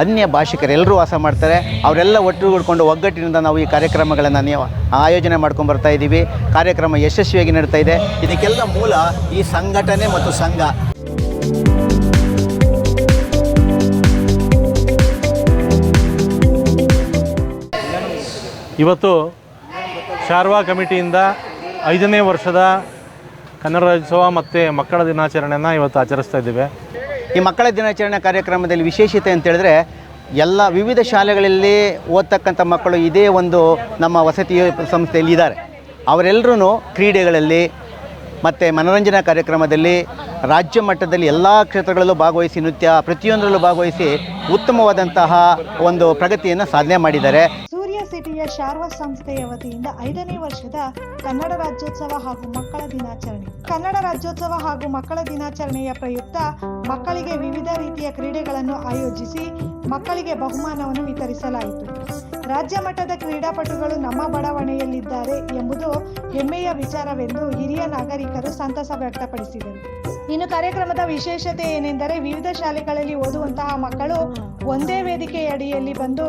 ಅನ್ಯ ಭಾಷಿಕರೆಲ್ಲರೂ ವಾಸ ಮಾಡ್ತಾರೆ. ಅವರೆಲ್ಲ ಒಟ್ಟುಗೂಡ್ಕೊಂಡು ಒಗ್ಗಟ್ಟಿನಿಂದ ನಾವು ಈ ಕಾರ್ಯಕ್ರಮಗಳನ್ನು ನೀವು ಆಯೋಜನೆ ಮಾಡ್ಕೊಂಡು ಬರ್ತಾ ಇದ್ದೀವಿ ಕಾರ್ಯಕ್ರಮ ಯಶಸ್ವಿಯಾಗಿ ನಡೀತಾ ಇದೆ. ಇದಕ್ಕೆಲ್ಲ ಮೂಲ ಈ ಸಂಘಟನೆ ಮತ್ತು ಸಂಘ. ಇವತ್ತು ಶಾರ್ವಾ ಕಮಿಟಿಯಿಂದ ಐದನೇ ವರ್ಷದ ಕನ್ನಡ ರಾಜ್ಯೋತ್ಸವ ಮತ್ತು ಮಕ್ಕಳ ದಿನಾಚರಣೆಯನ್ನು ಇವತ್ತು ಆಚರಿಸ್ತಾ ಇದ್ದೇವೆ. ಈ ಮಕ್ಕಳ ದಿನಾಚರಣೆ ಕಾರ್ಯಕ್ರಮದಲ್ಲಿ ವಿಶೇಷತೆ ಅಂತ ಹೇಳಿದ್ರೆ, ಎಲ್ಲ ವಿವಿಧ ಶಾಲೆಗಳಲ್ಲಿ ಓದ್ತಕ್ಕಂಥ ಮಕ್ಕಳು ಇದೇ ಒಂದು ನಮ್ಮ ವಸತಿ ಸಂಸ್ಥೆಯಲ್ಲಿ ಇದ್ದಾರೆ. ಅವರೆಲ್ಲರೂ ಕ್ರೀಡೆಗಳಲ್ಲಿ ಮತ್ತು ಮನೋರಂಜನಾ ಕಾರ್ಯಕ್ರಮದಲ್ಲಿ ರಾಜ್ಯ ಮಟ್ಟದಲ್ಲಿ ಎಲ್ಲ ಕ್ಷೇತ್ರಗಳಲ್ಲೂ ಭಾಗವಹಿಸಿ ನೃತ್ಯ ಪ್ರತಿಯೊಂದರಲ್ಲೂ ಭಾಗವಹಿಸಿ ಉತ್ತಮವಾದಂತಹ ಒಂದು ಪ್ರಗತಿಯನ್ನು ಸಾಧನೆ ಮಾಡಿದ್ದಾರೆ. ಸಿಟಿಯ ಶಾರ್ವ ಸಂಸ್ಥೆಯ ವತಿಯಿಂದ ಐದನೇ ವರ್ಷದ ಕನ್ನಡ ರಾಜ್ಯೋತ್ಸವ ಹಾಗೂ ಮಕ್ಕಳ ದಿನಾಚರಣೆ. ಕನ್ನಡ ರಾಜ್ಯೋತ್ಸವ ಹಾಗೂ ಮಕ್ಕಳ ದಿನಾಚರಣೆಯ ಪ್ರಯುಕ್ತ ಮಕ್ಕಳಿಗೆ ವಿವಿಧ ರೀತಿಯ ಕ್ರೀಡೆಗಳನ್ನು ಆಯೋಜಿಸಿ ಮಕ್ಕಳಿಗೆ ಬಹುಮಾನವನ್ನು ವಿತರಿಸಲಾಯಿತು. ರಾಜ್ಯ ಮಟ್ಟದ ಕ್ರೀಡಾಪಟುಗಳು ನಮ್ಮ ಬಡಾವಣೆಯಲ್ಲಿದ್ದಾರೆ ಎಂಬುದು ಹೆಮ್ಮೆಯ ವಿಚಾರವೆಂದು ಹಿರಿಯ ನಾಗರಿಕರು ಸಂತಸ ವ್ಯಕ್ತಪಡಿಸಿದರು. ಇನ್ನು ಕಾರ್ಯಕ್ರಮದ ವಿಶೇಷತೆ ಏನೆಂದರೆ ವಿವಿಧ ಶಾಲೆಗಳಲ್ಲಿ ಓದುವಂತಹ ಮಕ್ಕಳು ಒಂದೇ ವೇದಿಕೆಯ ಅಡಿಯಲ್ಲಿ ಬಂದು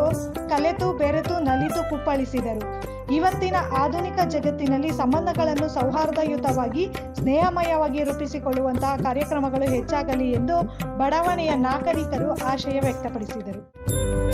ಕಲೆತು ಬೆರೆತು ನಲಿತು ಕುಪ್ಪಳಿಸಿದರು. ಇವತ್ತಿನ ಆಧುನಿಕ ಜಗತ್ತಿನಲ್ಲಿ ಸಂಬಂಧಗಳನ್ನು ಸೌಹಾರ್ದಯುತವಾಗಿ ಸ್ನೇಹಮಯವಾಗಿ ರೂಪಿಸಿಕೊಳ್ಳುವಂತಹ ಕಾರ್ಯಕ್ರಮಗಳು ಹೆಚ್ಚಾಗಲಿ ಎಂದು ಬಡಾವಣೆಯ ನಾಗರಿಕರು ಆಶಯ ವ್ಯಕ್ತಪಡಿಸಿದರು.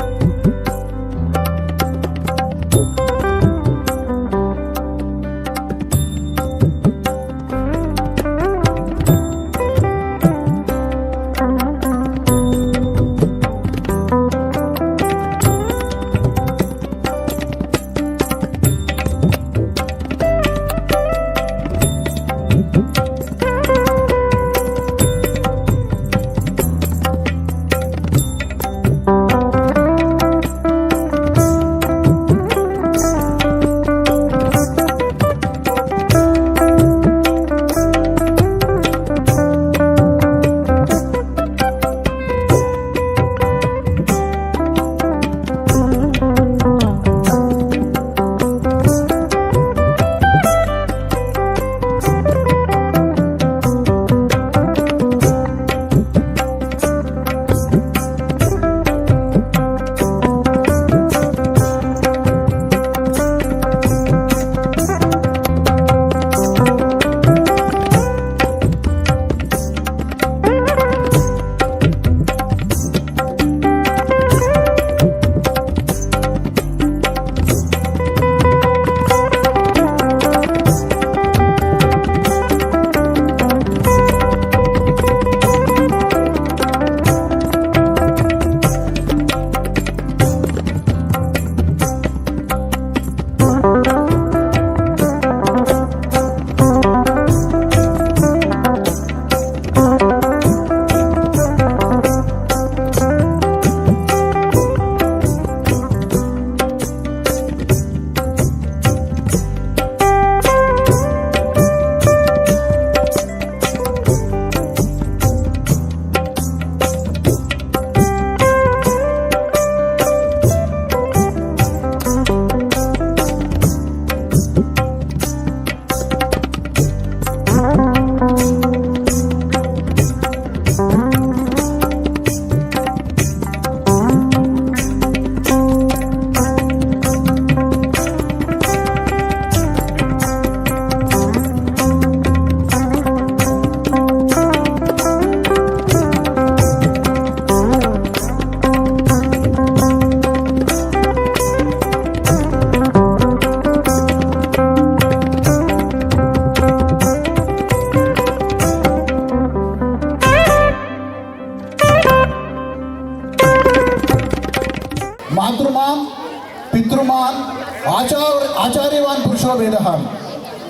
ಆಚಾರ್ಯವಾನ್ ಪುರುಷೋ ವೇದ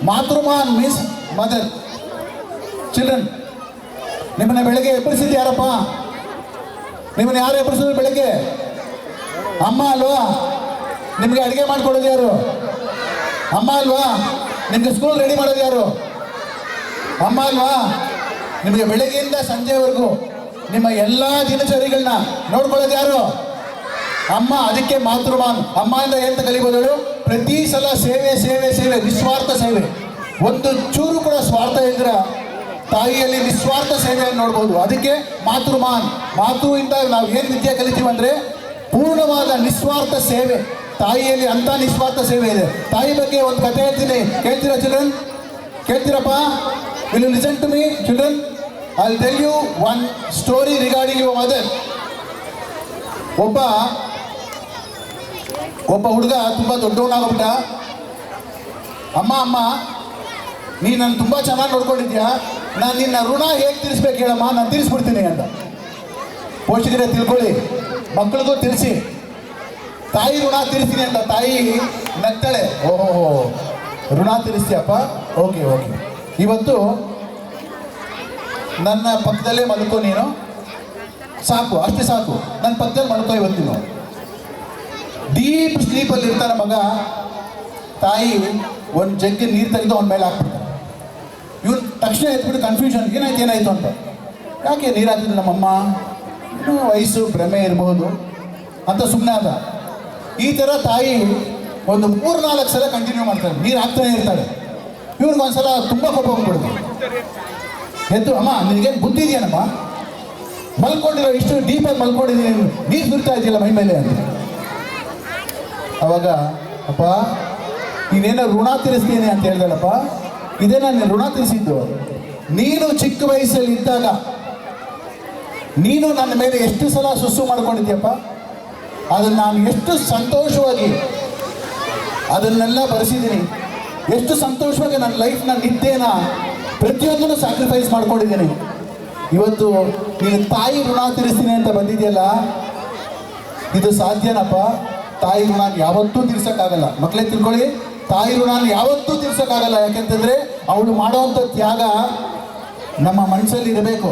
ಮಾತೃಮಾನ್ ಮಿಸ್ ಮದರ್. ಚಿಲ್ಡ್ರನ್, ನಿಮ್ಮನ್ನ ಬೆಳಗ್ಗೆ ಎಬ್ಬರಿಸಿದ್ದು ಯಾರಪ್ಪ? ನಿಮ್ಮನ್ನ ಯಾರು ಎಬ್ಬರಿಸಿದ್ರು ಬೆಳಗ್ಗೆ? ಅಮ್ಮ ಅಲ್ವಾ? ನಿಮಗೆ ಅಡುಗೆ ಮಾಡ್ಕೊಡೋದು ಯಾರು? ಅಮ್ಮ ಅಲ್ವಾ? ನಿಮ್ಗೆ ಸ್ಕೂಲ್ ರೆಡಿ ಮಾಡೋದು ಯಾರು? ಅಮ್ಮ ಅಲ್ವಾ? ನಿಮಗೆ ಬೆಳಗ್ಗೆಯಿಂದ ಸಂಜೆವರೆಗೂ ನಿಮ್ಮ ಎಲ್ಲ ದಿನಚರಿಗಳನ್ನ ನೋಡ್ಕೊಳ್ಳೋದು ಯಾರು? ಅಮ್ಮ, ಅದಕ್ಕೆ ಮಾತೃಮಾನ್. ಅಮ್ಮ ಇಂದ ಎಂತ ಕಲಿಬೋದು ಪ್ರತಿ ಸಲ ಸೇವೆ ಸೇವೆ ಸೇವೆ, ನಿಸ್ವಾರ್ಥ ಸೇವೆ. ಒಂದು ಚೂರು ಕೂಡ ಸ್ವಾರ್ಥ ಇದ್ರ ತಾಯಿಯಲ್ಲಿ ನಿಸ್ವಾರ್ಥ ಸೇವೆಯನ್ನು ನೋಡ್ಬೋದು. ಅದಕ್ಕೆ ಮಾತೃಮಾನ್. ಮಾತೃಯಿಂದ ನಾವು ಏನು ವಿದ್ಯೆ ಕಲಿತೀವಿ ಅಂದ್ರೆ ಪೂರ್ಣವಾದ ನಿಸ್ವಾರ್ಥ ಸೇವೆ. ತಾಯಿಯಲ್ಲಿ ಅಂತ ನಿಸ್ವಾರ್ಥ ಸೇವೆ ಇದೆ. ತಾಯಿ ಬಗ್ಗೆ ಒಂದು ಕಥೆ ಹೇಳ್ತೀನಿ. ಕೇಳ್ತೀರಾ children ಕೇಳ್ತೀರಪ್ಪ? Will listen to me children I tell you one story regarding your mother ಒಬ್ಬ ಒಬ್ಬ ಹುಡುಗ ತುಂಬ ದೊಡ್ಡವನಾಗ್ಬಿಟ್ಟ ಅಮ್ಮ ಅಮ್ಮ, ನೀ ನನ್ನ ತುಂಬ ಚೆನ್ನಾಗಿ ನೋಡ್ಕೊಂಡಿದ್ಯಾ? ನಾನು ನಿನ್ನ ಋಣ ಹೇಗೆ ತಿಳಿಸ್ಬೇಕು ಹೇಳಮ್ಮ? ನಾನು ತಿಳಿಸ್ಬಿಡ್ತೀನಿ ಅಂತ. ಪೋಷಕರೇ, ತಿಳ್ಕೊಳ್ಳಿ. ಮಕ್ಕಳಿಗೂ ತಿಳಿಸಿ. ತಾಯಿ ಋಣ ತಿಳಿಸ್ತೀನಿ ಅಂತ ತಾಯಿ ನಗ್ತಾಳೆ. ಓಹೋ, ಋಣ ತೀರಿಸ್ತೀಯಪ್ಪ? Okay okay. ಇವತ್ತು ನನ್ನ ಪಕ್ಕದಲ್ಲೇ ಮಲ್ಕೋ ನೀನು. ಸಾಕು, ಅಷ್ಟೇ ಸಾಕು. ನನ್ನ ಪಕ್ಕದಲ್ಲಿ ಮಲ್ಕೋ ಇವತ್ತು ನೀನು. ಡೀಪ್ ಸ್ಲೀಪಲ್ಲಿ ಇರ್ತಾನೆ ಮಗ. ತಾಯಿ ಒಂದು ಜಗ್ಗೆ ನೀರು ತೆಗೆದು ಅವನ ಮೇಲೆ ಹಾಕ್ಬಿಡ್ತಾರೆ ಇವ್ರು ತಕ್ಷಣ ಎತ್ಬಿಟ್ಟು ಕನ್ಫ್ಯೂಷನ್ ಏನಾಯ್ತು ಏನಾಯ್ತು ಅಂತ. ಯಾಕೆ ನೀರು ಹಾಕಿದ್ರು ನಮ್ಮಮ್ಮ? ವಯಸ್ಸು, ಭ್ರಮೆ ಇರಬಹುದು ಅಂತ ಸುಮ್ಮನೆ ಆದ. ಈ ಥರ ತಾಯಿ ಒಂದು ಮೂರು ನಾಲ್ಕು ಸಲ ಕಂಟಿನ್ಯೂ ಮಾಡ್ತಾರೆ ನೀರು ಹಾಕ್ತಾನೆ ಇರ್ತಾಳೆ. ಇವ್ನಿಗೆ ಒಂದ್ಸಲ ತುಂಬ ಕೋಪ ಬಂದ್ಬಿಡುತ್ತೆ. ಎದ್ದು, ಅಮ್ಮ, ನಿನಗೇನು ಬುದ್ಧಿ ಇದೆಯೇನಮ್ಮ ಮಲ್ಕೊಂಡಿರೋ ಇಷ್ಟು ಡೀಪಾಗಿ ಮಲ್ಕೊಂಡಿದ್ದೀನಿ. ನೀರು ಬಿಡ್ತಾ ಇದೆಯಲ್ಲ ಮೈ ಮೇಲೆ? ಅಂತ. ಅವಾಗ, ಅಪ್ಪ, ನೀನೇನ ಋಣ ತೀರಿಸ್ತೀನಿ ಅಂತ ಹೇಳ್ದಲ್ಲಪ್ಪ, ಇದೇ ನಾನು ಋಣ ತೀರಿಸಿದ್ದು. ನೀನು ಚಿಕ್ಕ ವಯಸ್ಸಲ್ಲಿ ಇದ್ದಾಗ ನೀನು ನನ್ನ ಮೇಲೆ ಎಷ್ಟು ಸಲ ಸುಸ್ಸು ಮಾಡ್ಕೊಂಡಿದ್ಯಪ್ಪ? ಅದನ್ನು ನಾನು ಎಷ್ಟು ಸಂತೋಷವಾಗಿ ಅದನ್ನೆಲ್ಲ ಬರೆಸಿದ್ದೀನಿ. ಎಷ್ಟು ಸಂತೋಷವಾಗಿ ನನ್ನ ಲೈಫ್ನ ನಿದ್ದೆನ ಪ್ರತಿಯೊಂದನ್ನು ಸ್ಯಾಕ್ರಿಫೈಸ್ ಮಾಡ್ಕೊಂಡಿದ್ದೀನಿ. ಇವತ್ತು ನೀನು ತಾಯಿ ಋಣ ತೀರಿಸ್ತೀನಿ ಅಂತ ಬಂದಿದೆಯಲ್ಲ? ಇದು ಸಾಧ್ಯನಪ್ಪ? ತಾಯಿ ಋಣ ಯಾವತ್ತೂ ತೀರ್ಸಕ್ಕಾಗಲ್ಲ. ಮಕ್ಕಳೇ ತಿಳ್ಕೊಳ್ಳಿ, ತಾಯಿ ಋಣ ಯಾವತ್ತೂ ತೀರ್ಸಕ್ಕಾಗಲ್ಲ. ಯಾಕೆಂತಂದ್ರೆ ಅವಳು ಮಾಡೋವಂಥ ತ್ಯಾಗ ನಮ್ಮ ಮನಸ್ಸಲ್ಲಿ ಇರಬೇಕು.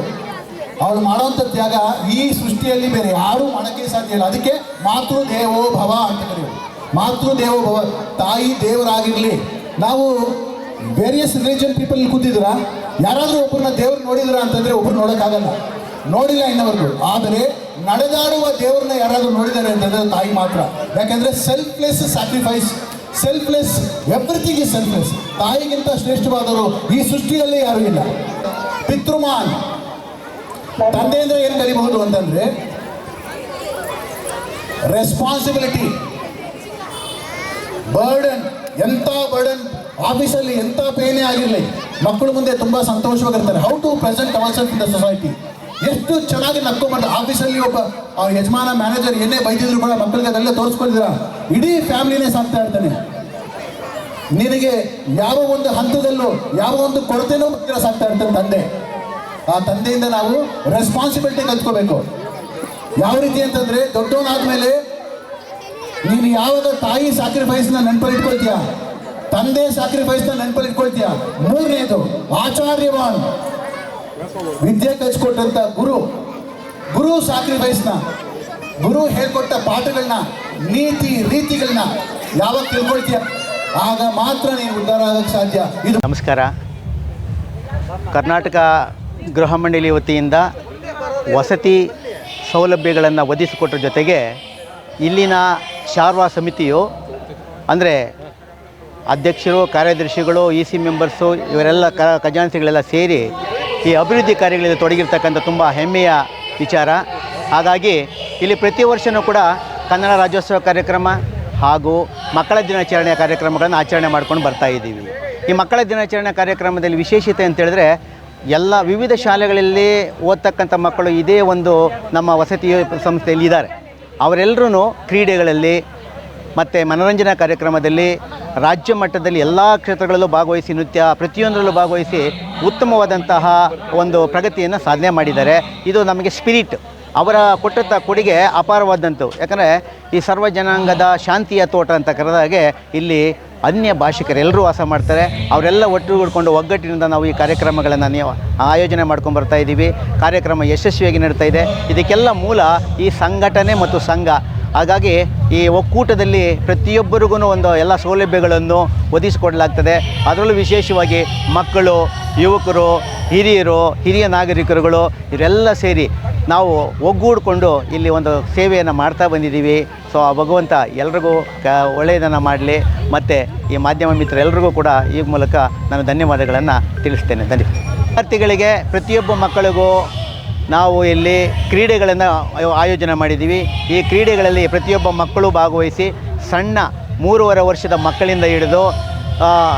ಅವಳು ಮಾಡೋವಂಥ ತ್ಯಾಗ ಈ ಸೃಷ್ಟಿಯಲ್ಲಿ ಬೇರೆ ಯಾರೂ ಮಾಡೋಕ್ಕೆ ಸಾಧ್ಯ ಇಲ್ಲ. ಅದಕ್ಕೆ ಮಾತೃ ದೇವೋ ಭವ ಅಂತ ಕರೆಯೋದು. ಮಾತೃ ದೇವೋ ಭವ, ತಾಯಿ ದೇವರಾಗಿರಲಿ. ನಾವು ವೇರಿಯಸ್ ರಿಲಿಜನ್ ಪೀಪಲ್ ಕೂತಿದ್ರ ಯಾರಾದರೂ ಒಬ್ಬರನ್ನ ದೇವ್ರು ನೋಡಿದ್ರ ಅಂತಂದ್ರೆ ಒಬ್ಬರು ನೋಡೋಕ್ಕಾಗಲ್ಲ. ನೋಡಿಲ್ಲ ಇನ್ನವರೆಗೂ ಆದರೆ ನಡೆದಾಡುವ ದೇವ್ರನ್ನ ಯಾರಾದರೂ ನೋಡಿದ್ದಾರೆ ಅಂತಂದ್ರೆ ತಾಯಿ ಮಾತ್ರ. ಯಾಕಂದ್ರೆ selfless sacrifice selfless everything is selfless ತಾಯಿಗಿಂತ ಶ್ರೇಷ್ಠವಾದವರು ಈ ಸೃಷ್ಟಿಯಲ್ಲಿ ಯಾರು ಇಲ್ಲ. ಪಿತೃಮಾನ್. ತಂದೆಯಿಂದ ಏನು ಕಲಿಬಹುದು ಅಂತಂದ್ರೆ ರೆಸ್ಪಾನ್ಸಿಬಿಲಿಟಿ ಬರ್ಡನ್ ಎಂಥ ಬರ್ಡನ್ ಆಫೀಸಲ್ಲಿ ಎಂಥ ಪೇನೇ ಆಗಿರಲಿ. ಮಕ್ಕಳು ಮುಂದೆ ತುಂಬ ಸಂತೋಷವಾಗಿರ್ತಾರೆ. ಹೌ ಟು ಪ್ರೆಸೆಂಟ್ ಅವರ್ ಇನ್ ದ ಸೊಸೈಟಿ ಎಷ್ಟು ಚೆನ್ನಾಗಿ ನಕ್ಕೊಂಬರ್ತಾರೆ ಆಫೀಸಲ್ಲಿ ಒಬ್ಬ ಯಜಮಾನ, ಮ್ಯಾನೇಜರ್, ಏನೇ ಬೈದಿದ್ರು ಕೂಡ ಮಕ್ಕಳಿಗೆ ಅದೆಲ್ಲ ತೋರಿಸ್ಕೊಳ್ತೀರಾ? ಇಡೀ ಫ್ಯಾಮಿಲಿನೇ ಸಾಕ್ತಾ ಇರ್ತಾನೆ. ನಿನಗೆ ಯಾವ ಒಂದು ಹಂತದಲ್ಲೂ, ಯಾವ ಒಂದು ಕೊರತೆನೂ ಮಕ್ಕಳ ಸಾಕ್ತಾ ಇರ್ತಾನೆ ತಂದೆ. ಆ ತಂದೆಯಿಂದ ನಾವು ರೆಸ್ಪಾನ್ಸಿಬಿಲಿಟಿ ಕಲ್ತ್ಕೋಬೇಕು ಯಾವ ರೀತಿ ಅಂತಂದ್ರೆ, ದೊಡ್ಡವನಾದ್ಮೇಲೆ ನೀನು ಯಾವಾಗ ತಾಯಿ ಸ್ಯಾಕ್ರಿಫೈಸ್ನ ನೆನಪಲ್ಲಿ ಇಟ್ಕೊಳ್ತೀಯ ತಂದೆ ಸ್ಯಾಕ್ರಿಫೈಸ್ನ ನೆನಪಲ್ಲಿ ಇಟ್ಕೊಳ್ತೀಯ ಮೂರನೇದು, ಆಚಾರ್ಯವಾನ್. ವಿದ್ಯೆ ಕಲಿಸ್ಕೊಟ್ಟಂತ ಗುರು ಗುರು ಸಾಕ್ರಿಫೈಸ್ನ ಗುರು ಹೇಳ್ಕೊಟ್ಟ ಪಾಠಗಳನ್ನ ನೀತಿ ರೀತಿಗಳನ್ನ ಯಾವಾಗ ತಿಳ್ಕೊಳ್ತೀಯ? ಆಗ ಮಾತ್ರ ನೀನು ಉದ್ಧಾರ ಆಗಕ್ಕೆ ಸಾಧ್ಯ. ಇದು ನಮಸ್ಕಾರ. ಕರ್ನಾಟಕ ಗೃಹ ಮಂಡಳಿ ವತಿಯಿಂದ ವಸತಿ ಸೌಲಭ್ಯಗಳನ್ನು ಒದಗಿಸಿಕೊಟ್ರ ಜೊತೆಗೆ ಇಲ್ಲಿನ ಶಾರ್ವಾ ಸಮಿತಿಯು, ಅಂದರೆ ಅಧ್ಯಕ್ಷರು, ಕಾರ್ಯದರ್ಶಿಗಳು ಇ ಸಿ ಮೆಂಬರ್ಸು ಇವರೆಲ್ಲ ಕ ಖಜಾನ್ಸಿಗಳೆಲ್ಲ ಸೇರಿ ಈ ಅಭಿವೃದ್ಧಿ ಕಾರ್ಯಗಳಲ್ಲಿ ತೊಡಗಿರ್ತಕ್ಕಂಥ ತುಂಬ ಹೆಮ್ಮೆಯ ವಿಚಾರ. ಹಾಗಾಗಿ ಇಲ್ಲಿ ಪ್ರತಿ ವರ್ಷವೂ ಕೂಡ ಕನ್ನಡ ರಾಜ್ಯೋತ್ಸವ ಕಾರ್ಯಕ್ರಮ ಹಾಗೂ ಮಕ್ಕಳ ದಿನಾಚರಣೆಯ ಕಾರ್ಯಕ್ರಮಗಳನ್ನು ಆಚರಣೆ ಮಾಡ್ಕೊಂಡು ಬರ್ತಾ ಇದ್ದೀವಿ. ಈ ಮಕ್ಕಳ ದಿನಾಚರಣೆ ಕಾರ್ಯಕ್ರಮದಲ್ಲಿ ವಿಶೇಷತೆ ಅಂತ ಹೇಳಿದ್ರೆ ಎಲ್ಲ ವಿವಿಧ ಶಾಲೆಗಳಲ್ಲಿ ಓದ್ತಕ್ಕಂಥ ಮಕ್ಕಳು ಇದೇ ಒಂದು ನಮ್ಮ ವಸತಿ ಸಂಸ್ಥೆಯಲ್ಲಿ ಇದ್ದಾರೆ. ಅವರೆಲ್ಲರೂ ಕ್ರೀಡೆಗಳಲ್ಲಿ ಮತ್ತು ಮನೋರಂಜನಾ ಕಾರ್ಯಕ್ರಮದಲ್ಲಿ ರಾಜ್ಯ ಮಟ್ಟದಲ್ಲಿ ಎಲ್ಲ ಕ್ಷೇತ್ರಗಳಲ್ಲೂ ಭಾಗವಹಿಸಿ ನೃತ್ಯ ಪ್ರತಿಯೊಂದರಲ್ಲೂ ಭಾಗವಹಿಸಿ ಉತ್ತಮವಾದಂತಹ ಒಂದು ಪ್ರಗತಿಯನ್ನು ಸಾಧನೆ ಮಾಡಿದ್ದಾರೆ. ಇದು ನಮಗೆ ಸ್ಪಿರಿಟ್ ಅವರ ಕೊಟ್ಟಂಥ ಕೊಡುಗೆ ಅಪಾರವಾದಂಥವು ಯಾಕಂದರೆ ಈ ಸರ್ವ ಜನಾಂಗದ ಶಾಂತಿಯ ತೋಟ ಅಂತ ಕರೆದಾಗೆ ಇಲ್ಲಿ ಅನ್ಯ ಭಾಷಿಕರೆಲ್ಲರೂ ವಾಸ ಮಾಡ್ತಾರೆ. ಅವರೆಲ್ಲ ಒಟ್ಟುಗೂಡ್ಕೊಂಡು ಒಗ್ಗಟ್ಟಿನಿಂದ ನಾವು ಈ ಕಾರ್ಯಕ್ರಮಗಳನ್ನು ಆಯೋಜನೆ ಮಾಡ್ಕೊಂಡು ಬರ್ತಾ ಇದ್ದೀವಿ ಕಾರ್ಯಕ್ರಮ ಯಶಸ್ವಿಯಾಗಿ ನಡೀತಾ ಇದೆ. ಇದಕ್ಕೆಲ್ಲ ಮೂಲ ಈ ಸಂಘಟನೆ ಮತ್ತು ಸಂಘ. ಹಾಗಾಗಿ ಈ ಒಕ್ಕೂಟದಲ್ಲಿ ಪ್ರತಿಯೊಬ್ಬರಿಗೂ ಒಂದು ಎಲ್ಲ ಸೌಲಭ್ಯಗಳನ್ನು ಒದಗಿಸಿಕೊಡಲಾಗ್ತದೆ. ಅದರಲ್ಲೂ ವಿಶೇಷವಾಗಿ ಮಕ್ಕಳು, ಯುವಕರು, ಹಿರಿಯರು, ಹಿರಿಯ ನಾಗರಿಕರುಗಳು ಇವರೆಲ್ಲ ಸೇರಿ ನಾವು ಒಗ್ಗೂಡಿಕೊಂಡು ಇಲ್ಲಿ ಒಂದು ಸೇವೆಯನ್ನು ಮಾಡ್ತಾ ಬಂದಿದ್ದೀವಿ. ಸೊ, ಆ ಭಗವಂತ ಎಲ್ರಿಗೂ ಕ ಒಳ್ಳೆಯದನ್ನು ಮಾಡಲಿ. ಮತ್ತು ಈ ಮಾಧ್ಯಮ ಮಿತ್ರರೆಲ್ಲರಿಗೂ ಕೂಡ ಈ ಮೂಲಕ ನಾನು ಧನ್ಯವಾದಗಳನ್ನು ತಿಳಿಸ್ತೇನೆ. ಧನ್ಯ ವಿದ್ಯಾರ್ಥಿಗಳಿಗೆ, ಪ್ರತಿಯೊಬ್ಬ ಮಕ್ಕಳಿಗೂ ನಾವು ಇಲ್ಲಿ ಕ್ರೀಡೆಗಳನ್ನು ಆಯೋಜನೆ ಮಾಡಿದ್ದೀವಿ. ಈ ಕ್ರೀಡೆಗಳಲ್ಲಿ ಪ್ರತಿಯೊಬ್ಬ ಮಕ್ಕಳು ಭಾಗವಹಿಸಿ ಸಣ್ಣ ಮೂರುವರೆ ವರ್ಷದ ಮಕ್ಕಳಿಂದ ಹಿಡಿದು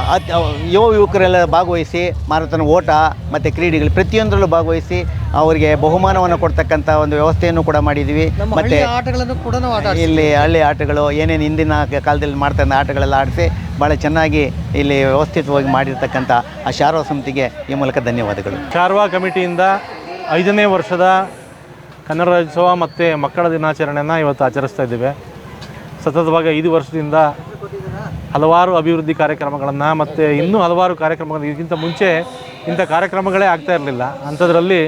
ಅತ್- ಯುವ ಯುವಕರೆಲ್ಲ ಭಾಗವಹಿಸಿ ಮಾರಾಥನ್ ಓಟ ಮತ್ತು ಕ್ರೀಡೆಗಳು ಪ್ರತಿಯೊಂದರಲ್ಲೂ ಭಾಗವಹಿಸಿ ಅವರಿಗೆ ಬಹುಮಾನವನ್ನು ಕೊಡ್ತಕ್ಕಂಥ ಒಂದು ವ್ಯವಸ್ಥೆಯನ್ನು ಕೂಡ ಮಾಡಿದ್ದೀವಿ. ಮತ್ತು ಆಟಗಳನ್ನು ಕೂಡ ಇಲ್ಲಿ ಹಳ್ಳಿ ಆಟಗಳು ಏನೇನು ಹಿಂದಿನ ಕಾಲದಲ್ಲಿ ಮಾಡ್ತಕ್ಕಂಥ ಇದ್ದ ಆಟಗಳೆಲ್ಲ ಆಡಿಸಿ ಭಾಳ ಚೆನ್ನಾಗಿ ಇಲ್ಲಿ ವ್ಯವಸ್ಥಿತವಾಗಿ ಮಾಡಿರ್ತಕ್ಕಂಥ ಆ ಶಾರ್ವ ಸಮಿತಿಗೆ ಈ ಮೂಲಕ ಧನ್ಯವಾದಗಳು. ಶಾರ್ವಾ ಕಮಿಟಿಯಿಂದ ಐದನೇ ವರ್ಷದ ಕನ್ನಡ ರಾಜ್ಯೋತ್ಸವ ಮತ್ತು ಮಕ್ಕಳ ದಿನಾಚರಣೆಯನ್ನು ಇವತ್ತು ಆಚರಿಸ್ತಾ ಇದ್ದೇವೆ. ಸತತವಾಗಿ ಐದು ವರ್ಷದಿಂದ ಹಲವಾರು ಅಭಿವೃದ್ಧಿ ಕಾರ್ಯಕ್ರಮಗಳನ್ನು ಮತ್ತು ಇನ್ನೂ ಹಲವಾರು ಕಾರ್ಯಕ್ರಮಗಳು ಇದಕ್ಕಿಂತ ಮುಂಚೆ ಇಂಥ ಕಾರ್ಯಕ್ರಮಗಳೇ ಆಗ್ತಾ ಇರಲಿಲ್ಲ. ಅಂಥದ್ರಲ್ಲಿ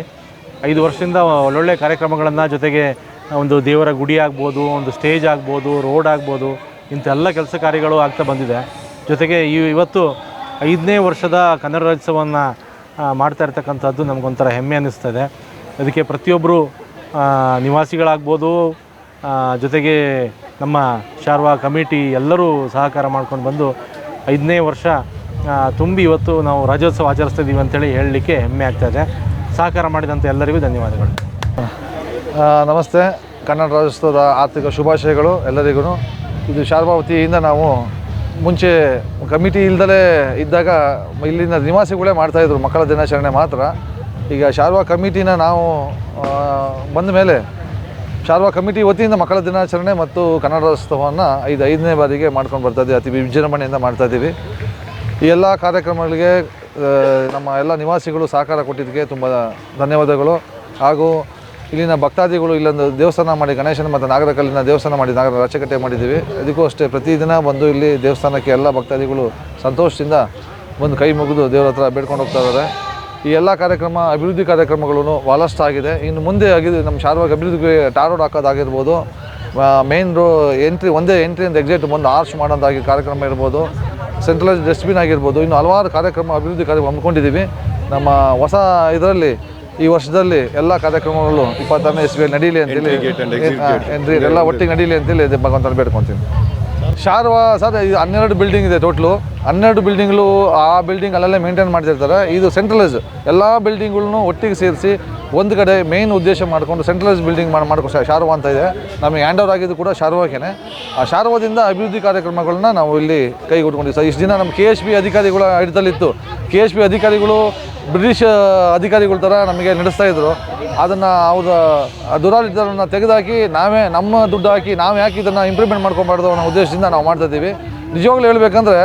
ಐದು ವರ್ಷದಿಂದ ಒಳ್ಳೊಳ್ಳೆ ಕಾರ್ಯಕ್ರಮಗಳನ್ನು ಜೊತೆಗೆ ಒಂದು ದೇವರ ಗುಡಿ ಆಗ್ಬೋದು, ಒಂದು ಸ್ಟೇಜ್ ಆಗ್ಬೋದು, ರೋಡ್ ಆಗ್ಬೋದು ಇಂಥ ಎಲ್ಲ ಕೆಲಸ ಕಾರ್ಯಗಳು ಆಗ್ತಾ ಬಂದಿದೆ. ಜೊತೆಗೆ ಈ ಇವತ್ತು ಐದನೇ ವರ್ಷದ ಕನ್ನಡ ರಾಜ್ಯೋತ್ಸವವನ್ನು ಮಾಡ್ತಾ ಇರ್ತಕ್ಕಂಥದ್ದು ನಮಗೊಂಥರ ಹೆಮ್ಮೆ ಅನ್ನಿಸ್ತದೆ. ಅದಕ್ಕೆ ಪ್ರತಿಯೊಬ್ಬರು ನಿವಾಸಿಗಳಾಗ್ಬೋದು ಜೊತೆಗೆ ನಮ್ಮ ಶಾರ್ವಾ ಕಮಿಟಿ ಎಲ್ಲರೂ ಸಹಕಾರ ಮಾಡ್ಕೊಂಡು ಬಂದು ಐದನೇ ವರ್ಷ ತುಂಬಿ ಇವತ್ತು ನಾವು ರಾಜ್ಯೋತ್ಸವ ಆಚರಿಸ್ತಾ ಇದ್ದೀವಿ ಅಂತೇಳಿ ಹೇಳಲಿಕ್ಕೆ ಹೆಮ್ಮೆ ಆಗ್ತಾಯಿದೆ ಸಹಕಾರ ಮಾಡಿದಂಥ ಎಲ್ಲರಿಗೂ ಧನ್ಯವಾದಗಳು. ನಮಸ್ತೆ. ಕನ್ನಡ ರಾಜ್ಯೋತ್ಸವದ ಆರ್ಥಿಕ ಶುಭಾಶಯಗಳು ಎಲ್ಲರಿಗೂ. ಇದು ಶಾರ್ಭಾವತಿಯಿಂದ ನಾವು ಮುಂಚೆ ಕಮಿಟಿ ಇಲ್ದಲೇ ಇದ್ದಾಗ ಇಲ್ಲಿನ ನಿವಾಸಿಗಳೇ ಮಾಡ್ತಾಯಿದ್ರು ಮಕ್ಕಳ ದಿನಾಚರಣೆ ಮಾತ್ರ. ಈಗ ಶಾರ್ವಾ ಕಮಿಟಿನ ನಾವು ಬಂದ ಮೇಲೆ ಶಾರ್ವಾ ಕಮಿಟಿ ವತಿಯಿಂದ ಮಕ್ಕಳ ದಿನಾಚರಣೆ ಮತ್ತು ಕನ್ನಡ ರಾಜ್ಯೋತ್ಸವವನ್ನು ಐದು, ಐದನೇ ಬಾರಿಗೆ ಮಾಡ್ಕೊಂಡು ಬರ್ತಾ ಇದ್ದೀವಿ ಅತಿ ವಿಜೃಂಭಣೆಯಿಂದ ಮಾಡ್ತಾ ಇದ್ದೀವಿ ಈ ಎಲ್ಲ ಕಾರ್ಯಕ್ರಮಗಳಿಗೆ ನಮ್ಮ ಎಲ್ಲ ನಿವಾಸಿಗಳು ಸಹಕಾರ ಕೊಟ್ಟಿದ್ದಕ್ಕೆ ತುಂಬ ಧನ್ಯವಾದಗಳು. ಹಾಗೂ ಇಲ್ಲಿನ ಭಕ್ತಾದಿಗಳು ಇಲ್ಲೊಂದು ದೇವಸ್ಥಾನ ಮಾಡಿ ಗಣೇಶನ ಮತ್ತು ನಾಗರಕಲ್ಲಿನ ದೇವಸ್ಥಾನ ಮಾಡಿ ನಾಗರ ರಚಕಟ್ಟೆ ಮಾಡಿದ್ದೀವಿ. ಅದಕ್ಕೂ ಅಷ್ಟೇ ಪ್ರತಿದಿನ ಬಂದು ಇಲ್ಲಿ ದೇವಸ್ಥಾನಕ್ಕೆ ಎಲ್ಲ ಭಕ್ತಾದಿಗಳು ಸಂತೋಷದಿಂದ ಬಂದು ಕೈ ಮುಗಿದು ದೇವರ ಹತ್ರ ಬೇಡ್ಕೊಂಡು ಹೋಗ್ತಾ ಇದ್ದಾರೆ. ಈ ಎಲ್ಲ ಕಾರ್ಯಕ್ರಮ, ಅಭಿವೃದ್ಧಿ ಕಾರ್ಯಕ್ರಮಗಳು ಭಾಳಷ್ಟು ಆಗಿದೆ. ಇನ್ನು ಮುಂದೆ ಆಗಿದೆ ನಮ್ಮ ಶಾರವಾಗಿ ಅಭಿವೃದ್ಧಿಗೆ ಟಾರ್ ರೋಡ್ ಹಾಕೋದಾಗಿರ್ಬೋದು ಮೇನ್ ರೋ ಎಂಟ್ರಿ ಒಂದೇ ಎಂಟ್ರಿಯಿಂದ ಎಕ್ಸಿಟ್ ಬಂದು ಆರ್ಚ್ ಮಾಡೋದಾಗಿ ಕಾರ್ಯಕ್ರಮ ಇರ್ಬೋದು. ಸೆಂಟ್ರಲೈಸ್ ಡಸ್ಟ್ಬಿನ್ ಆಗಿರ್ಬೋದು. ಇನ್ನು ಹಲವಾರು ಕಾರ್ಯಕ್ರಮ, ಅಭಿವೃದ್ಧಿ ಕಾರ್ಯಕ್ರಮ ಹಮ್ಮಿಕೊಂಡಿದ್ದೀವಿ. ನಮ್ಮ ಹೊಸ ಇದರಲ್ಲಿ ಈ ವರ್ಷದಲ್ಲಿ ಎಲ್ಲ ಕಾರ್ಯಕ್ರಮಗಳು ಇಪ್ಪತ್ತಾರನೇ ಇಸ್ವಿ ನಡೀಲಿ ಅಂತೇಳಿ ಎಂಟ್ರಿ ಎಲ್ಲ ಒಟ್ಟಿಗೆ ನಡೀಲಿ ಅಂತೇಳಿ ಇದು ಭಗವಂತನ ಬೇಡ್ಕೊತೀನಿ ಶಾರ್ವಾ ಸರ್ ಇದು ಹನ್ನೆರಡು ಬಿಲ್ಡಿಂಗ್ ಇದೆ ಟೋಟ್ಲು ಹನ್ನೆರಡು ಬಿಲ್ಡಿಂಗ್ಲು ಆ ಬಿಲ್ಡಿಂಗ್ ಅಲ್ಲೆಲ್ಲ ಮೇಂಟೈನ್ ಮಾಡ್ತಿರ್ತಾರೆ. ಇದು ಸೆಂಟ್ರಲೈಸ್ ಎಲ್ಲ ಬಿಲ್ಡಿಂಗ್ಗಳನ್ನು ಒಟ್ಟಿಗೆ ಸೇರಿಸಿ ಒಂದು ಕಡೆ ಮೇನ್ ಉದ್ದೇಶ ಮಾಡಿಕೊಂಡು ಸೆಂಟ್ರಲೈಸ್ ಬಿಲ್ಡಿಂಗ್ ಮಾಡಿ ಮಾಡ್ಕೊ ಶಾರ್ವ ಅಂತ ಇದೆ. ನಮಗೆ ಹ್ಯಾಂಡ್ ಓವರ್ ಆಗಿದ್ದು ಕೂಡ ಶಾರ್ವಾಗೇನೆ ಆ ಶಾರ್ವಾದಿಂದ ಅಭಿವೃದ್ಧಿ ಕಾರ್ಯಕ್ರಮಗಳನ್ನ ನಾವು ಇಲ್ಲಿ ಕೈಗೊಟ್ಕೊಂಡಿದ್ದೀವಿ ಸರ್ ಇಷ್ಟು ದಿನ ನಮ್ಮ ಕೆ ಎಸ್ ಬಿ ಅಧಿಕಾರಿಗಳ ಹಿಡಿತಲ್ಲಿತ್ತು. ಕೆ ಎಸ್ ಬಿ ಅಧಿಕಾರಿಗಳು ಬ್ರಿಟಿಷ್ ಅಧಿಕಾರಿಗಳ ಥರ ನಮಗೆ ನಡೆಸ್ತಾ ಇದ್ರು. ಅದನ್ನು ಅವರ ದುರಾಡಳಿತವನ್ನು ತೆಗೆದುಹಾಕಿ ನಾವೇ ನಮ್ಮ ದುಡ್ಡು ಹಾಕಿ, ನಾವು ಯಾಕೆ ಇದನ್ನು ಇಂಪ್ರೂವ್ಮೆಂಟ್ ಮಾಡ್ಕೊಬಾರ್ದು ಅನ್ನೋ ಉದ್ದೇಶದಿಂದ ನಾವು ಮಾಡ್ತಾ ಇದ್ದೀವಿ. ನಿಜವಾಗ್ಲೂ ಹೇಳ್ಬೇಕಂದ್ರೆ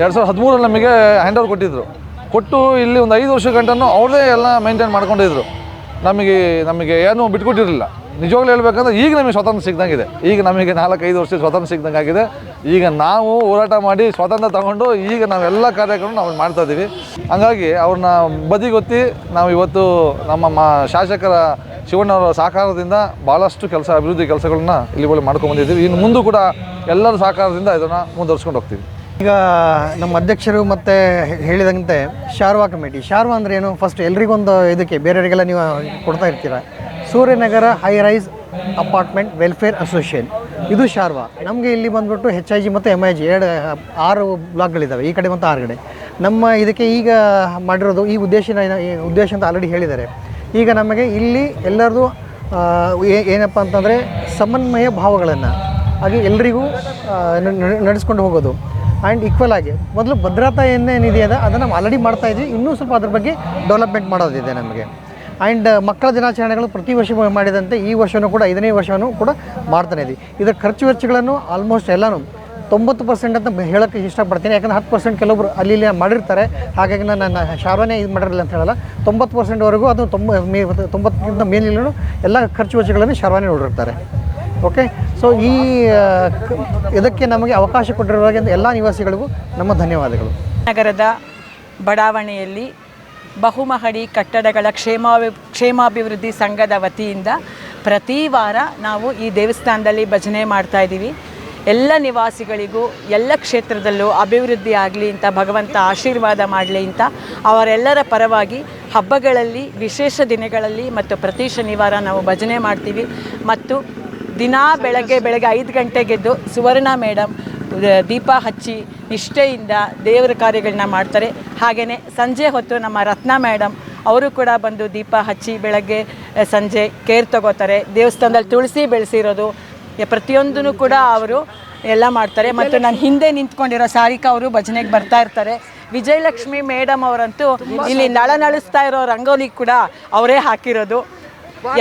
ಎರಡು ಸಾವಿರದ ಹದಿಮೂರಲ್ಲಿ ನಮಗೆ ಹ್ಯಾಂಡ್ ಓವರ್ ಕೊಟ್ಟಿದ್ದರು ಕೊಟ್ಟು ಇಲ್ಲಿ ಒಂದು ಐದು ವರ್ಷ ಗಂಟನೂ ಅವ್ರದೇ ಎಲ್ಲ ಮೇಂಟೈನ್ ಮಾಡ್ಕೊಂಡಿದ್ರು. ನಮಗೆ ನಮಗೆ ಏನೂ ಬಿಟ್ಕೊಟ್ಟಿರಲಿಲ್ಲ. ನಿಜವಾಗ್ಲೂ ಹೇಳ್ಬೇಕಂದ್ರೆ ಈಗ ನಮಗೆ ಸ್ವಾತಂತ್ರ್ಯ ಸಿಗ್ದಂಗಿದೆ ಈಗ ನಮಗೆ ನಾಲ್ಕೈದು ವರ್ಷ ಸ್ವಾತಂತ್ರ್ಯ ಸಿಗ್ದಂಗೆ ಈಗ ನಾವು ಹೋರಾಟ ಮಾಡಿ ಸ್ವಾತಂತ್ರ್ಯ ತಗೊಂಡು ಈಗ ನಾವೆಲ್ಲ ಕಾರ್ಯಕ್ರಮ ನಾವು ಮಾಡ್ತಾ ಇದ್ದೀವಿ ಹಂಗಾಗಿ ಅವ್ರನ್ನ ಬದಿಗೊತ್ತಿ ನಾವು ಇವತ್ತು ನಮ್ಮ ಮಾ ಶಾಸಕರ ಶಿವಣ್ಣವರ ಸಹಕಾರದಿಂದ ಭಾಳಷ್ಟು ಕೆಲಸ, ಅಭಿವೃದ್ಧಿ ಕೆಲಸಗಳನ್ನ ಇಲ್ಲಿ ಒಳ್ಳೆ ಮಾಡ್ಕೊಂಡು ಬಂದಿದ್ದೀವಿ. ಇನ್ನು ಮುಂದೂ ಕೂಡ ಎಲ್ಲರ ಸಹಕಾರದಿಂದ ಇದನ್ನು ಮುಂದುವರ್ಸ್ಕೊಂಡು ಹೋಗ್ತೀವಿ. ಈಗ ನಮ್ಮ ಅಧ್ಯಕ್ಷರು ಮತ್ತೆ ಹೇಳಿದಂತೆ ಶಾರ್ವಾ ಕಮಿಟಿ. ಶಾರ್ವಾ ಅಂದ್ರೆ ಏನು? ಫಸ್ಟ್ ಎಲ್ರಿಗೊಂದು ಇದಕ್ಕೆ, ಬೇರೆಯವರಿಗೆಲ್ಲ ನೀವು ಕೊಡ್ತಾ ಇರ್ತೀರ? Suryanagar high rise apartment welfare association ಇದು ಶಾರ್ವಾ. ನಮಗೆ ಇಲ್ಲಿ ಬಂದ್ಬಿಟ್ಟು ಹೆಚ್ ಐ ಜಿ ಮತ್ತು ಎಂ ಐ ಜಿ ಎರಡು, ಆರು ಬ್ಲಾಕ್ಗಳಿದ್ದಾವೆ ಈ ಕಡೆ ಮತ್ತು ಆರು ಕಡೆ. ನಮ್ಮ ಇದಕ್ಕೆ ಈಗ ಮಾಡಿರೋದು ಈ ಉದ್ದೇಶ ಉದ್ದೇಶ ಅಂತ ಆಲ್ರೆಡಿ ಹೇಳಿದ್ದಾರೆ. ಈಗ ನಮಗೆ ಇಲ್ಲಿ ಎಲ್ಲರದು ಏನಪ್ಪ ಅಂತಂದರೆ ಸಮನ್ವಯ ಭಾವಗಳನ್ನು ಹಾಗೆ ಎಲ್ರಿಗೂ ನಡೆಸ್ಕೊಂಡು ಹೋಗೋದು. ಆ್ಯಂಡ್ ಈಕ್ವಲ್ ಆಗಿ. ಮೊದಲು ಭದ್ರತಾ ಏನೇನಿದೆಯಲ್ಲ ಅದನ್ನು ನಾವು ಆಲ್ರೆಡಿ ಮಾಡ್ತಾ ಇದ್ವಿ. ಇನ್ನೂ ಸ್ವಲ್ಪ ಅದ್ರ ಬಗ್ಗೆ ಡೆವಲಪ್ಮೆಂಟ್ ಮಾಡೋದಿದೆ ನಮಗೆ. ಆ್ಯಂಡ್ ಮಕ್ಕಳ ದಿನಾಚರಣೆಗಳು ಪ್ರತಿ ವರ್ಷ ಮಾಡಿದಂತೆ ಈ ವರ್ಷವೂ ಕೂಡ, ಐದನೇ ವರ್ಷವೂ ಕೂಡ ಮಾಡ್ತಾನೆ ಇದ್ವಿ. ಇದರ ಖರ್ಚು ವೆಚ್ಚಗಳನ್ನು ಆಲ್ಮೋಸ್ಟ್ ಎಲ್ಲನೂ ತೊಂಬತ್ತು ಪರ್ಸೆಂಟ್ ಅಂತ ಹೇಳೋಕ್ಕೆ ಇಷ್ಟಪಡ್ತೀನಿ. ಯಾಕಂದರೆ ಹತ್ತು ಪರ್ಸೆಂಟ್ ಕೆಲವೊಬ್ಬರು ಅಲ್ಲಿ ಇಲ್ಲಿ ಮಾಡಿರ್ತಾರೆ. ಹಾಗಾಗಿ ನಾನು ನನ್ನ ಶಾರನೇ ಇದು ಮಾಡಿರಲಿಲ್ಲ ಅಂತ ಹೇಳಲ್ಲ. ತೊಂಬತ್ತು ಪರ್ಸೆಂಟ್ವರೆಗೂ ಅದು ತೊಂಬ ಮೇ ತೊಂಬತ್ತಕ್ಕಿಂತ ಮೇಲಿಲ್ಲೂ ಎಲ್ಲ ಖರ್ಚು ವೆಚ್ಚಗಳನ್ನು ಶಾರವಾನೇ ನೋಡಿರ್ತಾರೆ. ಓಕೆ? ಸೊ ಈ ಇದಕ್ಕೆ ನಮಗೆ ಅವಕಾಶ ಕೊಟ್ಟಿರುವ ಎಲ್ಲ ನಿವಾಸಿಗಳಿಗೂ ನಮ್ಮ ಧನ್ಯವಾದಗಳು. ನಗರದ ಬಡಾವಣೆಯಲ್ಲಿ ಬಹುಮಹಡಿ ಕಟ್ಟಡಗಳ ಕ್ಷೇಮಾಭಿ ಕ್ಷೇಮಾಭಿವೃದ್ಧಿ ಸಂಘದ ವತಿಯಿಂದ ಪ್ರತಿ ವಾರ ನಾವು ಈ ದೇವಸ್ಥಾನದಲ್ಲಿ ಭಜನೆ ಮಾಡ್ತಾ ಇದ್ದೀವಿ. ಎಲ್ಲ ನಿವಾಸಿಗಳಿಗೂ, ಎಲ್ಲ ಕ್ಷೇತ್ರದಲ್ಲೂ ಅಭಿವೃದ್ಧಿ ಆಗಲಿ ಅಂತ, ಭಗವಂತ ಆಶೀರ್ವಾದ ಮಾಡಲಿ ಅಂತ, ಅವರೆಲ್ಲರ ಪರವಾಗಿ ಹಬ್ಬಗಳಲ್ಲಿ, ವಿಶೇಷ ದಿನಗಳಲ್ಲಿ ಮತ್ತು ಪ್ರತಿ ಶನಿವಾರ ನಾವು ಭಜನೆ ಮಾಡ್ತೀವಿ. ಮತ್ತು ದಿನಾ ಬೆಳಗ್ಗೆ ಬೆಳಗ್ಗೆ ಐದು ಗಂಟೆಗೆದ್ದು ಸುವರ್ಣ ಮೇಡಮ್ ದೀಪ ಹಚ್ಚಿ ನಿಷ್ಠೆಯಿಂದ ದೇವರ ಕಾರ್ಯಗಳನ್ನ ಮಾಡ್ತಾರೆ. ಹಾಗೆಯೇ ಸಂಜೆ ಹೊತ್ತು ನಮ್ಮ ರತ್ನ ಮೇಡಮ್ ಅವರು ಕೂಡ ಬಂದು ದೀಪ ಹಚ್ಚಿ ಬೆಳಗ್ಗೆ ಸಂಜೆ ಕೇರ್ ತಗೋತಾರೆ. ದೇವಸ್ಥಾನದಲ್ಲಿ ತುಳಸಿ ಬೆಳೆಸಿರೋದು ಪ್ರತಿಯೊಂದನ್ನು ಕೂಡ ಅವರು ಎಲ್ಲ ಮಾಡ್ತಾರೆ. ಮತ್ತು ನಾನು ಹಿಂದೆ ನಿಂತ್ಕೊಂಡಿರೋ ಸಾರಿಕಾ ಅವರು ಭಜನೆಗೆ ಬರ್ತಾ ಇರ್ತಾರೆ. ವಿಜಯಲಕ್ಷ್ಮಿ ಮೇಡಮ್ ಅವರಂತೂ ಇಲ್ಲಿ ನಳನಳಿಸ್ತಾ ಇರೋ ರಂಗೋಲಿ ಕೂಡ ಅವರೇ ಹಾಕಿರೋದು.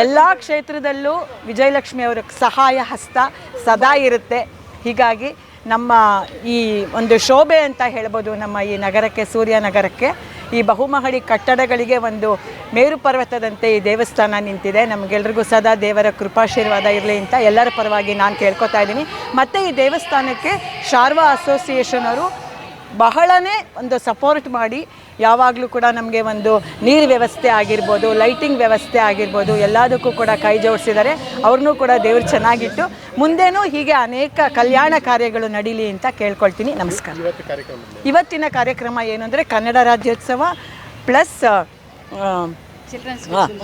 ಎಲ್ಲ ಕ್ಷೇತ್ರದಲ್ಲೂ ವಿಜಯಲಕ್ಷ್ಮಿ ಅವರ ಸಹಾಯ ಹಸ್ತ ಸದಾ ಇರುತ್ತೆ. ಹೀಗಾಗಿ ನಮ್ಮ ಈ ಒಂದು ಶೋಭೆ ಅಂತ ಹೇಳ್ಬೋದು ನಮ್ಮ ಈ ನಗರಕ್ಕೆ, ಸೂರ್ಯ ನಗರಕ್ಕೆ. ಈ ಬಹುಮಹಡಿ ಕಟ್ಟಡಗಳಿಗೆ ಒಂದು ಮೇರು ಪರ್ವತದಂತೆ ಈ ದೇವಸ್ಥಾನ ನಿಂತಿದೆ. ನಮಗೆಲ್ರಿಗೂ ಸದಾ ದೇವರ ಕೃಪಾಶೀರ್ವಾದ ಇರಲಿ ಅಂತ ಎಲ್ಲರ ಪರವಾಗಿ ನಾನು ಕೇಳ್ಕೊತಾ ಇದ್ದೀನಿ. ಮತ್ತು ಈ ದೇವಸ್ಥಾನಕ್ಕೆ ಶಾರ್ವಾ ಅಸೋಸಿಯೇಷನ್ ಅವರು ಬಹಳನೇ ಒಂದು ಸಪೋರ್ಟ್ ಮಾಡಿ ಯಾವಾಗಲೂ ಕೂಡ ನಮಗೆ ಒಂದು ನೀರು ವ್ಯವಸ್ಥೆ ಆಗಿರ್ಬೋದು ಲೈಟಿಂಗ್ ವ್ಯವಸ್ಥೆ ಆಗಿರ್ಬೋದು ಎಲ್ಲದಕ್ಕೂ ಕೂಡ ಕೈ ಜೋಡಿಸಿದ್ದಾರೆ. ಅವ್ರನ್ನೂ ಕೂಡ ದೇವ್ರು ಚೆನ್ನಾಗಿಟ್ಟು ಮುಂದೇನೂ ಹೀಗೆ ಅನೇಕ ಕಲ್ಯಾಣ ಕಾರ್ಯಗಳು ನಡೀಲಿ ಅಂತ ಕೇಳ್ಕೊಳ್ತೀನಿ. ನಮಸ್ಕಾರ. ಇವತ್ತಿನ ಕಾರ್ಯಕ್ರಮ ಏನು ಅಂದರೆ Kannada Rajyotsava plus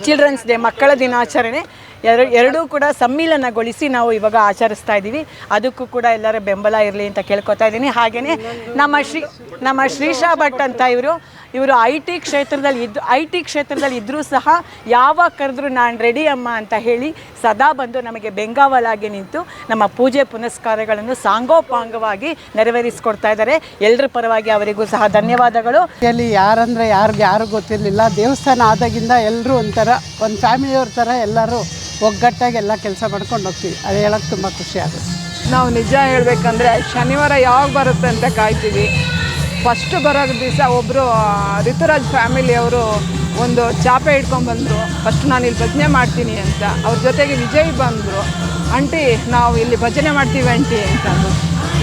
children's day ಮಕ್ಕಳ ದಿನಾಚರಣೆ. ಎರಡು ಎರಡೂ ಕೂಡ ಸಮ್ಮಿಲನಗೊಳಿಸಿ ನಾವು ಇವಾಗ ಆಚರಿಸ್ತಾ ಇದ್ದೀವಿ. ಅದಕ್ಕೂ ಕೂಡ ಎಲ್ಲರ ಬೆಂಬಲ ಇರಲಿ ಅಂತ ಕೇಳ್ಕೊತಾ ಇದ್ದೀನಿ. ಹಾಗೆಯೇ ನಮ್ಮ ಶ್ರೀ ನಮ್ಮ ಶ್ರೀಶಾ ಭಟ್ ಅಂತ ಇವರು ಇವರು ಐ ಟಿ ಕ್ಷೇತ್ರದಲ್ಲಿ ಇದ್ದು ಐ ಟಿ ಕ್ಷೇತ್ರದಲ್ಲಿ ಇದ್ದರೂ ಸಹ ಯಾವಾಗ ಕರೆದ್ರೂ ನಾನು ರೆಡಿ ಅಮ್ಮ ಅಂತ ಹೇಳಿ ಸದಾ ಬಂದು ನಮಗೆ ಬೆಂಗಾವಲಾಗಿ ನಿಂತು ನಮ್ಮ ಪೂಜೆ ಪುನಸ್ಕಾರಗಳನ್ನು ಸಾಂಗೋಪಾಂಗವಾಗಿ ನೆರವೇರಿಸಿಕೊಡ್ತಾ ಇದ್ದಾರೆ. ಎಲ್ಲರ ಪರವಾಗಿ ಅವರಿಗೂ ಸಹ ಧನ್ಯವಾದಗಳು. ಇಲ್ಲಿ ಯಾರಂದರೆ ಯಾರಿಗೆ ಯಾರು ಗೊತ್ತಿರಲಿಲ್ಲ ದೇವಸ್ಥಾನ ಆದಾಗಿಂದ ಎಲ್ಲರೂ ಒಂಥರ ಒಂದು ಫ್ಯಾಮಿಲಿಯವ್ರ ಥರ ಎಲ್ಲರೂ ಒಗ್ಗಟ್ಟಾಗಿ ಎಲ್ಲ ಕೆಲಸ ಮಾಡ್ಕೊಂಡು ಹೋಗ್ತೀವಿ. ಅದು ಹೇಳೋಕ್ಕೆ ತುಂಬ ಖುಷಿ ಆಗುತ್ತೆ. ನಾವು ನಿಜ ಹೇಳಬೇಕಂದ್ರೆ ಶನಿವಾರ ಯಾವಾಗ ಬರುತ್ತೆ ಅಂತ ಕಾಯ್ತೀವಿ. ಫಸ್ಟ್ ಬರೋ ದಿವಸ ಒಬ್ಬರು ಋತುರಾಜ್ ಫ್ಯಾಮಿಲಿಯವರು ಒಂದು ಚಾಪೆ ಇಟ್ಕೊಂಡ್ಬಂದರು ಫಸ್ಟ್ ನಾನು ಇಲ್ಲಿ ಭಜನೆ ಮಾಡ್ತೀನಿ ಅಂತ. ಅವ್ರ ಜೊತೆಗೆ ವಿಜಯ್ ಬಂದರು. ಆಂಟಿ, ನಾವು ಇಲ್ಲಿ ಭಜನೆ ಮಾಡ್ತೀವಿ ಆಂಟಿ ಅಂತಂದು.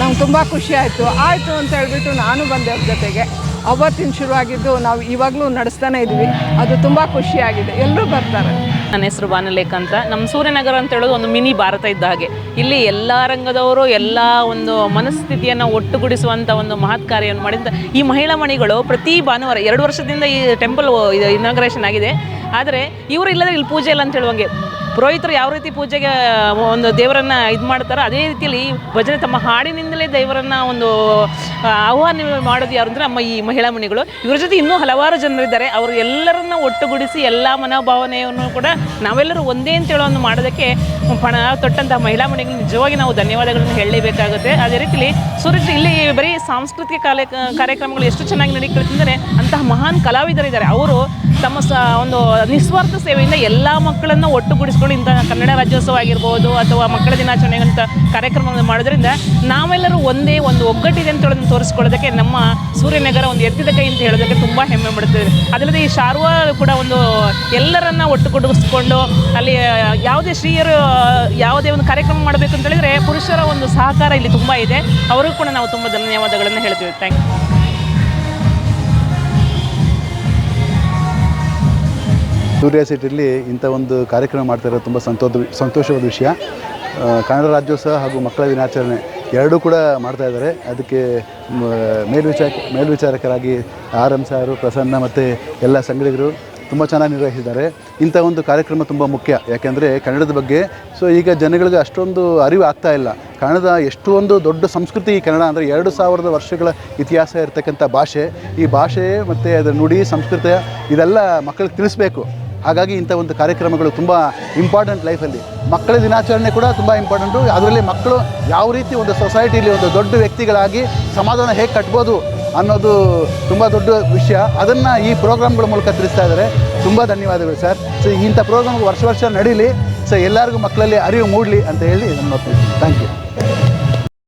ನಂಗೆ ತುಂಬ ಖುಷಿ ಆಯಿತು. ಆಯಿತು ಅಂತ ಹೇಳಿಬಿಟ್ಟು ನಾನು ಬಂದೆ ಅವ್ರ ಜೊತೆಗೆ. ಅವತ್ತಿನ ಶುರುವಾಗಿದ್ದು ನಾವು ಇವಾಗಲೂ ನಡೆಸ್ತಾನೆ ಇದ್ವಿ. ಅದು ತುಂಬ ಖುಷಿಯಾಗಿದೆ ಎಲ್ಲರೂ ಬರ್ತಾರೆ. ನನ್ನ ಹೆಸರು ಬಾನಲೇಖ ಅಂತ. ನಮ್ಮ ಸೂರ್ಯನಗರ ಅಂತ ಹೇಳೋದು ಒಂದು ಮಿನಿ ಭಾರತ ಇದ್ದ ಹಾಗೆ. ಇಲ್ಲಿ ಎಲ್ಲ ರಂಗದವರು ಎಲ್ಲ ಒಂದು ಮನಸ್ಥಿತಿಯನ್ನು ಒಟ್ಟುಗೂಡಿಸುವಂಥ ಒಂದು ಮಹತ್ ಕಾರ್ಯವನ್ನು ಮಾಡಿದಂಥ ಈ ಮಹಿಳಾ ಮಣಿಗಳು ಪ್ರತಿ ಭಾನುವಾರ ಎರಡು ವರ್ಷದಿಂದ ಈ ಟೆಂಪಲ್ ಇನಾಗ್ರೇಷನ್ ಆಗಿದೆ. ಆದರೆ ಇವರು ಇಲ್ಲದೆ ಇಲ್ಲಿ ಪೂಜೆ ಇಲ್ಲ ಅಂತ ಹೇಳುವಂಗೆ. ಪುರೋಹಿತರು ಯಾವ ರೀತಿ ಪೂಜೆಗೆ ಒಂದು ದೇವರನ್ನ ಇದು ಮಾಡ್ತಾರೋ ಅದೇ ರೀತಿಯಲ್ಲಿ ಭಜನೆ ತಮ್ಮ ಹಾಡಿನಿಂದಲೇ ದೇವರನ್ನ ಒಂದು ಆಹ್ವಾನ ಮಾಡೋದು ಯಾರು ಅಂದರೆ ನಮ್ಮ ಈ ಮಹಿಳಾ ಮುನಿಗಳು. ಇವ್ರ ಜೊತೆ ಇನ್ನೂ ಹಲವಾರು ಜನರಿದ್ದಾರೆ. ಅವರು ಎಲ್ಲರನ್ನ ಒಟ್ಟುಗೂಡಿಸಿ ಎಲ್ಲ ಮನೋಭಾವನೆಯನ್ನು ಕೂಡ ನಾವೆಲ್ಲರೂ ಒಂದೇ ಅಂತ ಹೇಳೋ ಒಂದು ಮಾಡೋದಕ್ಕೆ ಪಣ ತೊಟ್ಟಂತಹ ಮಹಿಳಾ ಮಣಿಗಳು ನಿಜವಾಗಿ ನಾವು ಧನ್ಯವಾದಗಳನ್ನು ಹೇಳಲೇಬೇಕಾಗುತ್ತೆ. ಅದೇ ರೀತಿಲಿ ಸೂರ್ಯ ಇಲ್ಲಿ ಬರೀ ಸಾಂಸ್ಕೃತಿಕ ಕಾರ್ಯ ಕಾರ್ಯಕ್ರಮಗಳು ಎಷ್ಟು ಚೆನ್ನಾಗಿ ನಡೀತಿದ್ದಾರೆ ಅಂತಹ ಮಹಾನ್ ಕಲಾವಿದರಿದ್ದಾರೆ. ಅವರು ತಮ್ಮ ಸ, ಒಂದು ನಿಸ್ವಾರ್ಥ ಸೇವೆಯಿಂದ ಎಲ್ಲ ಮಕ್ಕಳನ್ನು ಒಟ್ಟುಗೂಡಿಸ್ಕೊಂಡು ಇಂತಹ ಕನ್ನಡ ರಾಜ್ಯೋತ್ಸವ ಆಗಿರ್ಬೋದು ಅಥವಾ ಮಕ್ಕಳ ದಿನಾಚರಣೆಗಳಂತ ಕಾರ್ಯಕ್ರಮಗಳನ್ನು ಮಾಡೋದ್ರಿಂದ ನಾವೆಲ್ಲರೂ ಒಂದೇ ಒಂದು ಒಗ್ಗಟ್ಟಿದೆ ಅಂತ ಹೇಳೋದನ್ನು ತೋರಿಸ್ಕೊಳ್ಳೋದಕ್ಕೆ ನಮ್ಮ ಸೂರ್ಯನಗರ ಒಂದು ಎತ್ತಿದ ಕೈ ಅಂತ ಹೇಳೋದಕ್ಕೆ ತುಂಬ ಹೆಮ್ಮೆ ಪಡುತ್ತದೆ ಅದಲ್ಲದೆ ಈ ಶಾರ್ವಾ ಕೂಡ ಒಂದು ಎಲ್ಲರನ್ನ ಒಟ್ಟುಗೂಡಿಸ್ಕೊಂಡು ಅಲ್ಲಿ ಯಾವುದೇ ಸ್ತ್ರೀಯರು ಯಾವುದೇ ಒಂದು ಕಾರ್ಯಕ್ರಮ ಮಾಡಬೇಕು ಅಂತ ಹೇಳಿದರೆ ಪುರುಷರ ಒಂದು ಸಹಕಾರ ಇಲ್ಲಿ ತುಂಬ ಇದೆ. ಅವರಿಗೂ ಕೂಡ ನಾವು ತುಂಬ ಧನ್ಯವಾದಗಳನ್ನು ಹೇಳ್ತೀವಿ. ಥ್ಯಾಂಕ್ ಯು ಸೂರ್ಯ ಸಿಟಿಲಿ ಇಂಥ ಒಂದು ಕಾರ್ಯಕ್ರಮ ಮಾಡ್ತಾ ಇರೋದು ತುಂಬ ಸಂತೋಷ, ಸಂತೋಷವಾದ ವಿಷಯ. ಕನ್ನಡ ರಾಜ್ಯೋತ್ಸವ ಹಾಗೂ ಮಕ್ಕಳ ದಿನಾಚರಣೆ ಎರಡೂ ಕೂಡ ಮಾಡ್ತಾ ಇದ್ದಾರೆ. ಅದಕ್ಕೆ ಮೇಲ್ವಿಚಾರ, ಮೇಲ್ವಿಚಾರಕರಾಗಿ ಆರ್ ಎಂ ಸಾರು, ಪ್ರಸನ್ನ ಮತ್ತು ಎಲ್ಲ ಸಂಗಡಿಗರು ತುಂಬ ಚೆನ್ನಾಗಿ ನಿರ್ವಹಿಸಿದ್ದಾರೆ. ಇಂಥ ಒಂದು ಕಾರ್ಯಕ್ರಮ ತುಂಬ ಮುಖ್ಯ. ಯಾಕೆಂದರೆ ಕನ್ನಡದ ಬಗ್ಗೆ, ಸೊ ಈಗ ಜನಗಳಿಗೆ ಅಷ್ಟೊಂದು ಅರಿವು ಆಗ್ತಾ ಇಲ್ಲ. ಕನ್ನಡದ ಎಷ್ಟೊಂದು ದೊಡ್ಡ ಸಂಸ್ಕೃತಿ ಕನ್ನಡ ಅಂದರೆ ಎರಡು ಸಾವಿರದ ವರ್ಷಗಳ ಇತಿಹಾಸ ಇರತಕ್ಕಂಥ ಭಾಷೆ. ಈ ಭಾಷೆ ಮತ್ತು ಅದರ ನುಡಿ, ಸಂಸ್ಕೃತಿ ಇದೆಲ್ಲ ಮಕ್ಕಳಿಗೆ ತಿಳಿಸ್ಬೇಕು. ಹಾಗಾಗಿ ಇಂಥ ಒಂದು ಕಾರ್ಯಕ್ರಮಗಳು ತುಂಬ ಇಂಪಾರ್ಟೆಂಟ್ ಲೈಫಲ್ಲಿ ಮಕ್ಕಳ ದಿನಾಚರಣೆ ಕೂಡ ತುಂಬ ಇಂಪಾರ್ಟೆಂಟು ಅದರಲ್ಲಿ ಮಕ್ಕಳು ಯಾವ ರೀತಿ ಒಂದು ಸೊಸೈಟಿಲಿ ಒಂದು ದೊಡ್ಡ ವ್ಯಕ್ತಿಗಳಾಗಿ ಸಮಾಧಾನ ಹೇಗೆ ಕಟ್ಬೋದು ಅನ್ನೋದು ತುಂಬ ದೊಡ್ಡ ವಿಷಯ. ಅದನ್ನು ಈ ಪ್ರೋಗ್ರಾಮ್ಗಳ ಮೂಲಕ ತಿಳಿಸ್ತಾ ಇದ್ದಾರೆ. ತುಂಬ ಧನ್ಯವಾದಗಳು ಸರ್ ಸೊ ಇಂಥ ಪ್ರೋಗ್ರಾಮ್ ವರ್ಷ ವರ್ಷ ನಡೀಲಿ. ಸೊ ಎಲ್ಲರಿಗೂ ಮಕ್ಕಳಲ್ಲಿ ಅರಿವು ಮೂಡಲಿ ಅಂತ ಹೇಳಿ ನನ್ನ ಥ್ಯಾಂಕ್ ಯು